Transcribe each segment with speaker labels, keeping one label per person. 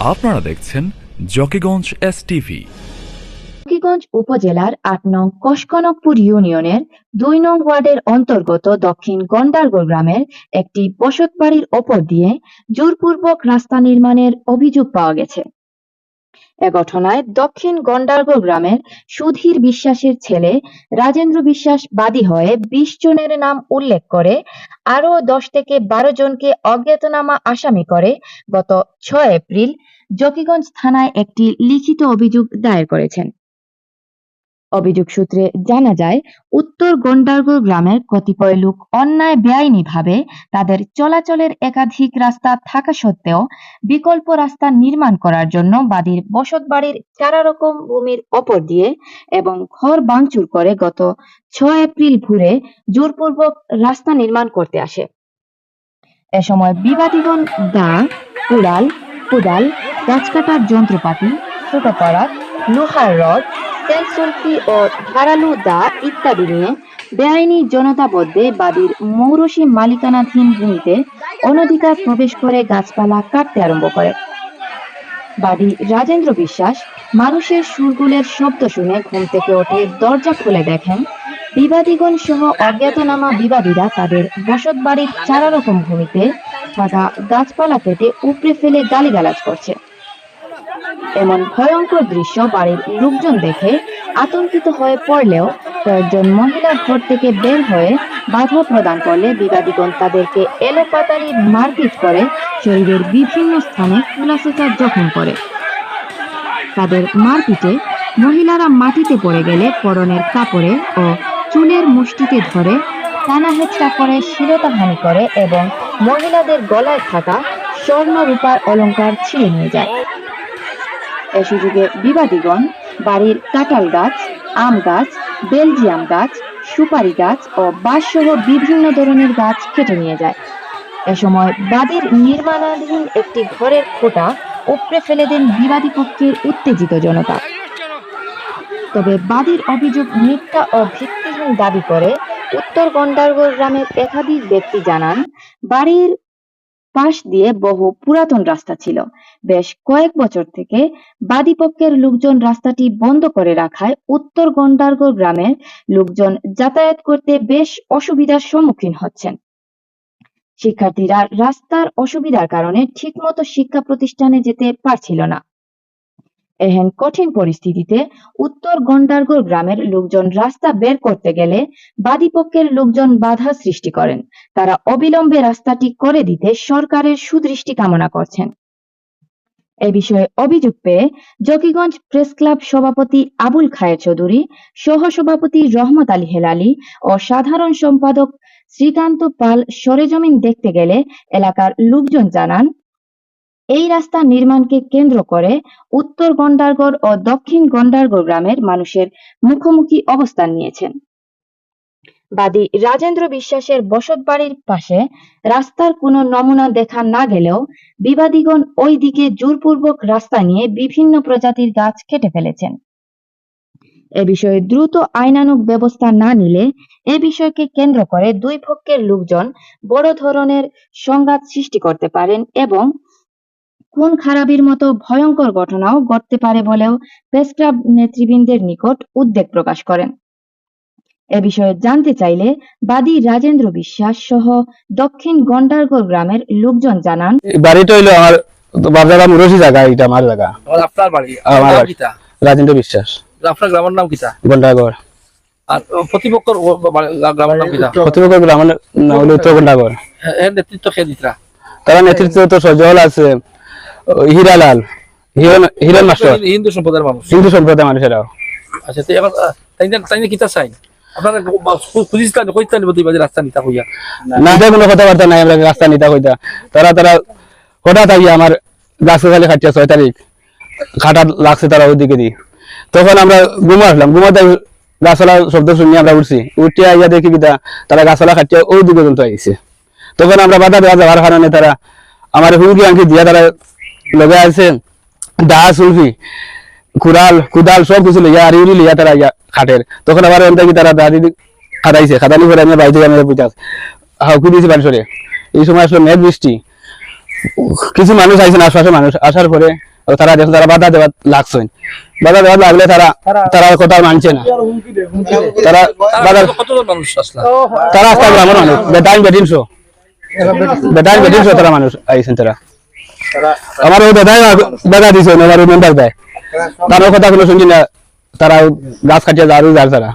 Speaker 1: আপনারা দেখছেন Zakiganj S TV
Speaker 2: Zakiganj উপজেলার আট নং কসকনকপুর ইউনিয়নের দুই নং ওয়ার্ডের অন্তর্গত দক্ষিণ গন্ডারগড় গ্রামের একটি বসতবাড়ির ওপর দিয়ে জোরপূর্বক রাস্তা নির্মাণের অভিযোগ পাওয়া গেছে। এ ঘটনায় দক্ষিণ গন্ডারগড় গ্রামের সুধীর বিশ্বাসের ছেলে রাজেন্দ্র বিশ্বাস বাদী হয়ে বিশ জনের নাম উল্লেখ করে আরও দশ থেকে বারো জনকে অজ্ঞাতনামা আসামি করে গত ছয় এপ্রিল জকিগঞ্জ থানায় একটি লিখিত অভিযোগ দায়ের করেছেন। অভিযোগ সূত্রে জানা যায়, উত্তর গন্ডারগড় গ্রামের কতিপয় লোক অন্যায় বেআইনিভাবে তাদের চলাচলের একাধিক রাস্তা থাকা সত্ত্বেও বিকল্প রাস্তা নির্মাণ করার জন্য বাদীর বসতবাড়ির চারা রকম ভূমির ওপর দিয়ে এবং ঘর ভাঙচুর করে গত ছয় এপ্রিল ভোরে জোরপূর্বক রাস্তা নির্মাণ করতে আসে। এ সময় বিবাদীগণ দা, কুড়াল, কোদাল গাছ কাটার যন্ত্রপাতি ছোট করাত লোহার রড তেলসুলকি ও ধারালু দা ইত্যাদি নিয়ে বেআইনি জনতাবদ্ধে বাদীর মৌরসী মালিকানাধীন ভূমিতে অনধিকার প্রবেশ করে গাছপালা কাটতে আরম্ভ করে। বাদী রাজেন্দ্র বিশ্বাস মানুষের সুরগুলের শব্দ শুনে ঘুম থেকে ওঠে দরজা খুলে দেখেন, বিবাদীগণ সহ অজ্ঞাতনামা বিবাদীরা তাদের বসত বাড়ির চারা রকম ভূমিতে থাকা গাছপালা কেটে উপড়ে ফেলে গালিগালাজ করছে। এমন ভয়ঙ্কর দৃশ্য বাড়ির লোকজন দেখে আতঙ্কিত হয়ে পড়লেও কয়েকজন মহিলা ঘর থেকে বের হয়ে বাধা প্রদান করলে বিবাদীগণ তাদেরকে এলোপাতারি মারপিট করে শরীরের বিভিন্ন স্থানে খোলাসেচা জখম করে। তাদের মারপিটে মহিলারা মাটিতে পড়ে গেলে পরনের কাপড়ে ও চুলের মুষ্টিতে ধরে টানা হেঁচড়া করে শিরতাহানি করে এবং মহিলাদের গলায় থাকা স্বর্ণ রূপার অলংকার ছিঁড়ে নিয়ে যায়। এ সুযোগে বিবাদীগণ বাড়ির কাঁঠাল গাছ, আম গাছ, বেলজিয়াম গাছ, সুপারি গাছ ও বাঁশসহ বিভিন্ন ধরনের গাছ কেটে নিয়ে যায়। এ সময় বাদীর নির্মাণাধীন একটি ঘরের খোটা উপড়ে ফেলে দেন বিবাদী পক্ষের উত্তেজিত জনতা। তবে বাদীর অভিযোগ মিথ্যা ও ভিত্তিহীন দাবি করে উত্তর গন্ডারগড় গ্রামের একাধিক ব্যক্তি জানান, বাড়ির পাশ দিয়ে বহু পুরাতন রাস্তা ছিল। বেশ কয়েক বছর থেকে বাদীপক্ষের লোকজন রাস্তাটি বন্ধ করে রাখায় উত্তর গন্ডারগড় গ্রামের লোকজন যাতায়াত করতে বেশ অসুবিধার সম্মুখীন হচ্ছেন। শিক্ষার্থীরা রাস্তার অসুবিধার কারণে ঠিকমতো শিক্ষা প্রতিষ্ঠানে যেতে পারছিল না। এহেন কঠিন পরিস্থিতিতে উত্তর গন্ডারগড় গ্রামের লোকজন রাস্তা বের করতে গেলে বাদীপক্ষের লোকজন বাধা সৃষ্টি করেন। তারা অবিলম্বে রাস্তাটি করে দিতে সরকারের সুদৃষ্টি কামনা করছেন। এ বিষয়ে অভিযোগ পেয়ে জকিগঞ্জ প্রেস ক্লাব সভাপতি আবুল খায়ের চৌধুরী সহ সভাপতি রহমত আলী হেলালি ও সাধারণ সম্পাদক শ্রীকান্ত পাল সরেজমিন দেখতে গেলে এলাকার লোকজন জানান এই রাস্তা নির্মাণকে কেন্দ্র করে উত্তর গন্ডারগড় ও দক্ষিণ গন্ডারগড় গ্রামের মানুষের মুখোমুখি অবস্থান নিয়েছেন। বাদী রাজেন্দ্র বিশ্বাসের বসতবাড়ির পাশে রাস্তার কোনো নমুনা দেখা না গেলেও বিবাদীগণ ওই দিকে জোরপূর্বক রাস্তা নিয়ে বিভিন্ন প্রজাতির গাছ কেটে ফেলেছেন। এ বিষয়ে দ্রুত আইনানুগ ব্যবস্থা না নিলে এ বিষয়কে কেন্দ্র করে দুই পক্ষের লোকজন বড় ধরনের সংঘাত সৃষ্টি করতে পারেন এবং খুন খারাপির মতো ভয়ঙ্কর ঘটনাও ঘটতে পারে বলেও প্রেস ক্লাব নেতৃবৃন্দের নিকট উদ্বেগ প্রকাশ করেন। এ বিষয়ে জানতে চাইলে বাদী রাজেন্দ্র বিশ্বাস সহ দক্ষিণ গন্ডারগড় গ্রামের লোকজন জানান।
Speaker 3: বাড়িটা হইল আমার মুরসি জায়গা এটা আমার জায়গা।
Speaker 4: আমার আপনার বাড়ি?
Speaker 3: আমার বাড়ি। রাজেন্দ্র বিশ্বাস।
Speaker 4: আপনার গ্রামের নাম কিতা
Speaker 3: গন্ডাগড়
Speaker 4: আর প্রতিপক্ষর ও- বাড়ি- গ্রামের নাম কিতা
Speaker 3: প্রতিপক্ষ গ্রামের নাম হলো উত্তর গন্ডাগড়
Speaker 4: হে- এর নেতৃত্ব খেয়ে দিতরা?
Speaker 3: তারা নেতৃত্ব তো সজল আছে। হিরালাল। হিরণ হিরণ মাস্টার।
Speaker 4: হিন্দু সম্প্রদায়ের মানুষ।
Speaker 3: হিন্দু সম্প্রদায় মানুষেরাও
Speaker 4: আচ্ছা তো এখন তাই তাই কিতা চাই? আপনারা খুঁজিছিলেন কইতেন প্রতিবাদী রাস্তা নিতা হইয়া
Speaker 3: না এটা কোনো কথাবার্তা নাই আমরা রাস্তা নিতা কইতা। তারা তারা হঠাৎ আইয়া আমার গাছ খালি খাটিয়া ছয় তারিখ খাটা লাগছে তারা ওইদিকে দি। তখন আমরা ঘুমো আসলাম। ঘুমাতে গাছলা শব্দ শুনি আমরা উঠছি। উঠে আইয়া দেখি কিতা তারা গাছলা খাটিয়া ওই দিকে পর্যন্ত আইছে। তখন আমরা বাধা দেওয়া যাওয়ার কারণে তারা আমার হুমকি আঙ্কি দিয়া তারা লগে আছে দা সুলফি কুড়াল কুদাল সব কিছু লইয়া আর ইউরি লইয়া তারা ইয়া খাটের তখন আবার এমন কি তারা দাদি খাটাইছে খাটানি করে আমি বাড়ি থেকে আমি বুঝা হাউকি দিয়েছি সরে এই সময় আসলে মেঘ বৃষ্টি কিছু মানুষ আইসেন আশপাশে মানুষ আসার পরে তারা দেখুন তারা বাধা দেওয়া লাগছেন বাধা দেওয়া লাগলে তারা তারা কথা মানছে না তারা বাধা তারা আসতে গ্রামের মানুষ বেটাইন বেটিনশো বেটাইন বেটিনশো তারা মানুষ আইছেন তারা আমার ওই দাদাই বাধা দিছে আমার ওই মেম্বার দেয় তার কথা কোনো শুনছি না তারা গাছ কাটিয়ে যারও যার তারা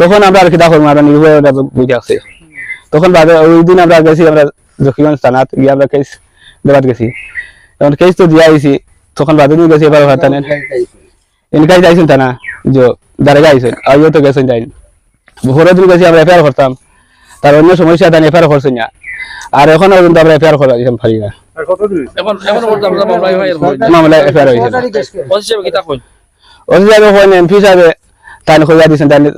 Speaker 3: তখন আমরা আর কি দেখো আমরা নির্ভয় বুঝে আসছে। তখন ওই দিন আমরা গেছি, আমরা জকিগঞ্জ থানাত, গিয়ে আমরা কেস দেওয়াত গেছি। তখন কেস তো দিয়া আইছি, তখন বাদে দিন গেছি এবার হাতানে ইনকাই যাইছেন থানা, যে দাঁড়িয়ে আইছেন, আইও তো গেছেন যাই ভোরের দিন গেছি, আমরা এফআইআর করতাম। তার অন্য সমস্যা, তাই এফআইআর করছেন না। আর এখনও কিন্তু আমরা এফআইআর করা দিতাম পারি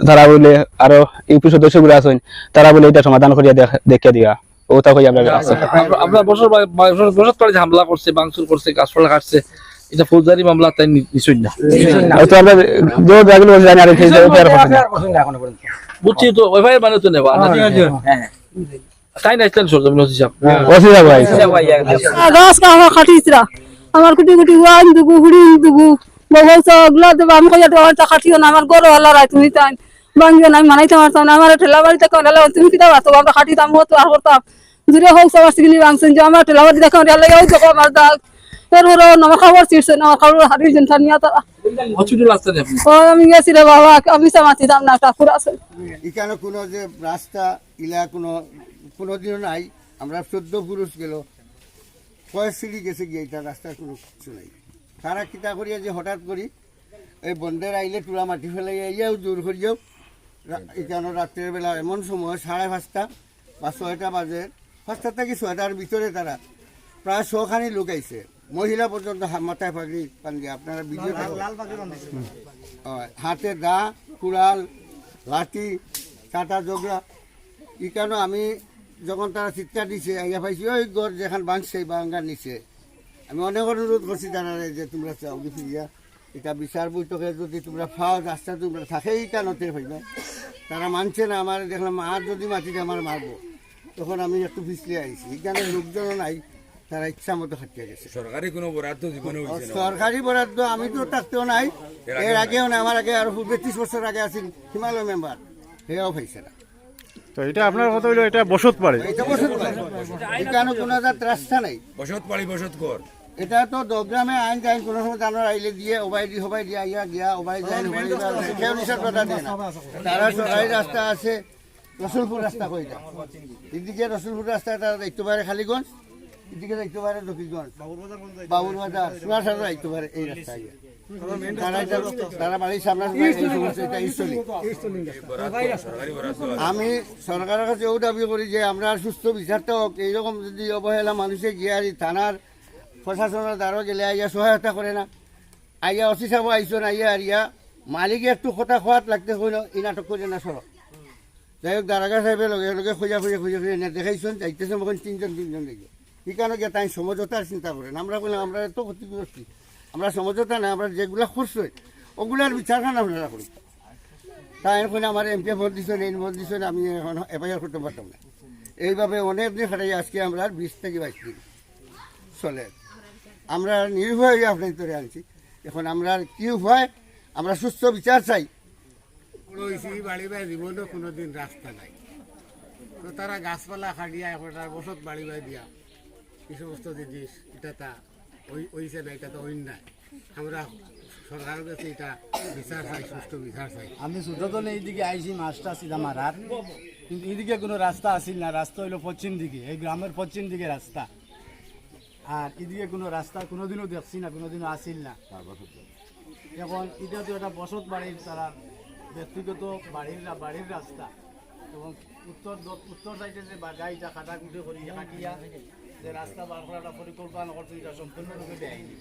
Speaker 3: তারা বলে আরও ইউপি সদস্যগুলো আছেন তারা বলে এটা সমাধান করিয়া দেখ- দেখিয়া দিয়া। ও তা কই আমরা আছে।
Speaker 4: আমরা- বছর বছর বছর পরে হামলা করছে বাংসুর করছে গাছপালা কাটছে এটা ফৌজদারি মামলা তাই নি- নিশ্চয় না।
Speaker 3: তো আমরা যে জায়গাগুলো জানি আর সেই এফআইআর
Speaker 4: বুঝছি তো মানে তো নেবা তাই না ইসলাম সরজমিন ওসি সাহেব
Speaker 3: ওসি সাহেব
Speaker 5: কামা খাটিছিরা আমার কুটি কুটি ওয়ান দুগু হুড়ি দুগু বগল সগলা দেব আমি কইয়া তো খাটিও না আমার গরো হলা রাই তুমি তাই। বাঙ্গিও না আমি মানাইতে পারতাম না আমার ঠেলা বাড়িতে কোন হলা তুমি বাতো আমরা খাটিতাম মত আর করতাম দূরে হোক সবার সিগনি বাংছেন যে আমার ঠেলা বাড়ি দেখো রেলে ওই দেখো আমার দাগ এরপরে খাবার খাবার হারিয়ে যেন নিয়া তারা আমি গেছি রে বাবা আমি সামাতি দাম না ঠাকুর আছে।
Speaker 6: এখানে কোনো যে রাস্তা ইলা কোনো কোনোদিনও নাই আমরা চোদ্দ পুরুষ গেল। কয়েক সিঁড়ি গেছে গিয়ে এটা রাস্তার কোনো কিছু নাই। তারা কিতা করিয়া যে হঠাৎ করি এই বন্ধের আইলে টুলা মাটি ফেলে ইয়াও দূর করিয়াও এখানে রাত্রের বেলা এমন সময় সাড়ে পাঁচটা বা ছয়টা বাজে পাঁচটা থেকে ছয়টার ভিতরে তারা প্রায় শখানি লোক আইছে। মহিলা পর্যন্ত মাথায় পাগড়ি পান্দি আপনারা ভিডিও হাতে দা কুড়াল লাঠি কাটা জগড়া। ই আমি যখন তারা চিৎকার দিছে আইয়া পাইছি ওই গড় যেখান বাঁধছে বাঙ্গার নিচে। আমি অনেক অনুরোধ করছি তারা যে তোমরা চাও ফিরিয়া এটা বিচার বৈঠকে যদি তোমরা ফাও রাস্তা তোমরা থাকেই কেনতে হইবে তারা মানছে না আমার দেখলাম আর যদি মাটিতে আমার মারবো তখন আমি একটু পিছলে আইছি। এখানে লোকজন নাই তারা ইচ্ছা মতো খাটিয়ে গেছে।
Speaker 7: সরকারি কোনো বরাদ্দ জীবনে না?
Speaker 6: সরকারি বরাদ্দ আমি তো থাকতেও নাই এর আগেও নাই। আমার আগে আর বেত্রিশ বছর আগে আছিল হিমালয় মেম্বার সেও পাইছে না।
Speaker 8: তো এটা আপনার কথা হইল এটা বসত পারে
Speaker 6: এটা এখানে কোনো রাস্তা নাই?
Speaker 7: বসত পাড়ি বসত কর
Speaker 6: এটা তো দগ্রামে আইন টাইন কোনো সময় জানোয়ার আইলে দিয়ে ওবাই দি হবাই দিয়া ইয়া গিয়া ওবাই যায় ওবাই কেউ কথা দেয় না। তারা সরকারি রাস্তা আছে রসুলপুর রাস্তা কই যায়? এদিকে রসুলপুর রাস্তা এটা দেখতে পারে খালিগঞ্জ এদিকে দেখতে পারে দক্ষিণগঞ্জ। বাবুর বাজার সোনাসার দেখতে পারে এই রাস্তা আমি সরকারের কাছে ও দাবি করি যে আমরা সুস্থ বিচারটা হোক, এইরকম যদি অবহেলা মানুষে গিয়ে এই থানার প্রশাসনের দ্বারা গেলে আইয়া সহায়তা করে না। আইয়া অসি সাহেব আইসন আইয়া আর ইয়া মালিকে একটু কথা খোয়াত লাগতে হইল এই নাটক করে না সরক। যাই হোক, দারাগা সাহেবের লগে লগে খোঁজা খুঁজে খুঁজে খুঁজে এনে দেখাইছেন যাইতেছে মখন তিনজন তিনজন দেখে। এখানে গিয়ে তাই সমঝোতার চিন্তা করেন আমরা বললাম আমরা এত ক্ষতিগ্রস্ত। আমরা সমঝোতা না আমরা যেগুলা করছি ওগুলার বিচারখানা আপনারা করি তাই এখন আমার এমপি ভোট দিচ্ছেন এই ভোট দিচ্ছেন আমি এখন এফআইআর করতে পারতাম না। এইভাবে অনেক দিন খাটাই আজকে আমরা বিশ থেকে বাইশ দিন চলে। আমরা নির্ভয় আপনার ভিতরে আনছি। এখন আমরা কি হয় আমরা সুস্থ বিচার চাই।
Speaker 9: বাড়ি জীবনেও কোনোদিন রাস্তা নাই। তো তারা গাছপালা কাটিয়া এখন বসত বাড়ি বাই দিয়া এই সমস্ত জিনিস এটা তা। ওই- এটা তো অন্যায় আমরা সরকারের কাছে এটা বিচার চাই, সুষ্ঠু বিচার চাই।
Speaker 10: আমি এইদিকে আইসি মাছটা সিধা কিন্তু এদিকে কোনো রাস্তা আসিল না, রাস্তা হইল পশ্চিম দিকে, এই গ্রামের পশ্চিম দিকে রাস্তা। আর এদিকে কোনো রাস্তা কোনোদিনও দেখছি না, কোনোদিনও আসিল না। এখন এটা তো একটা বসত বাড়ির, তারা ব্যক্তিগত বাড়ির বাড়ির রাস্তা। এবং উত্তর উত্তর সাইডে যে বা- গাড়িটা কাটাকুটি করি কাটিয়া যে রাস্তা বার করাটা পরিকল্পনা করছে এটা সম্পূর্ণরূপে দেয়নি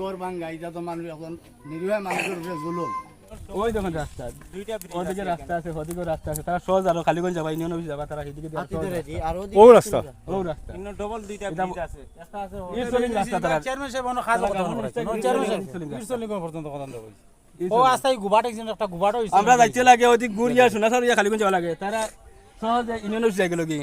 Speaker 10: গড় ভাঙ্গা এটা তো মানুষ এখন নিরীহ মানুষের উপরে জুলুম।
Speaker 3: ওই দেখুন রাস্তা ওদিকে রাস্তা আছে ওদিকে রাস্তা আছে। তারা সহজ আরও খালিগঞ্জ যাবা ইউনিয়ন অফিস যাবা তারা রাস্তা।
Speaker 8: ও রাস্তা।
Speaker 3: ও রাস্তা। ডবল দুইটা ব্রিজ আছে। একটা আছে ইরসলিং রাস্তা তারা।
Speaker 10: চেয়ারম্যান সাহেব করতে পারে চেয়ারম্যান সাহেব। পর্যন্ত কথা বলছি ও আস্তাই গুবাট একজন একটা গুবাট হইছে
Speaker 3: আমরা যাইতে লাগে ওদিক গুড়িয়া সোনাসার ইয়া খালিগঞ্জ যাওয়া লাগে। তারা সহজে ইউনিয়ন অফিস যাই গেল কি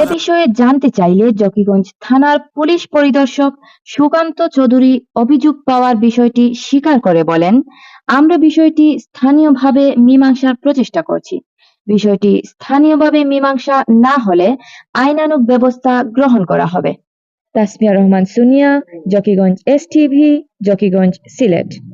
Speaker 2: এ বিষয়ে জানতে চাইলে জকিগঞ্জ থানার পুলিশ পরিদর্শক সুকান্ত চৌধুরী অভিযোগ পাওয়ার বিষয়টি স্বীকার করে বলেন আমরা বিষয়টি স্থানীয়ভাবে মীমাংসার প্রচেষ্টা করছি। বিষয়টি স্থানীয়ভাবে মীমাংসা না হলে আইনানুগ ব্যবস্থা গ্রহণ করা হবে। Tasmia Rahman Sunia Zakiganj S TV Zakiganj Sylhet.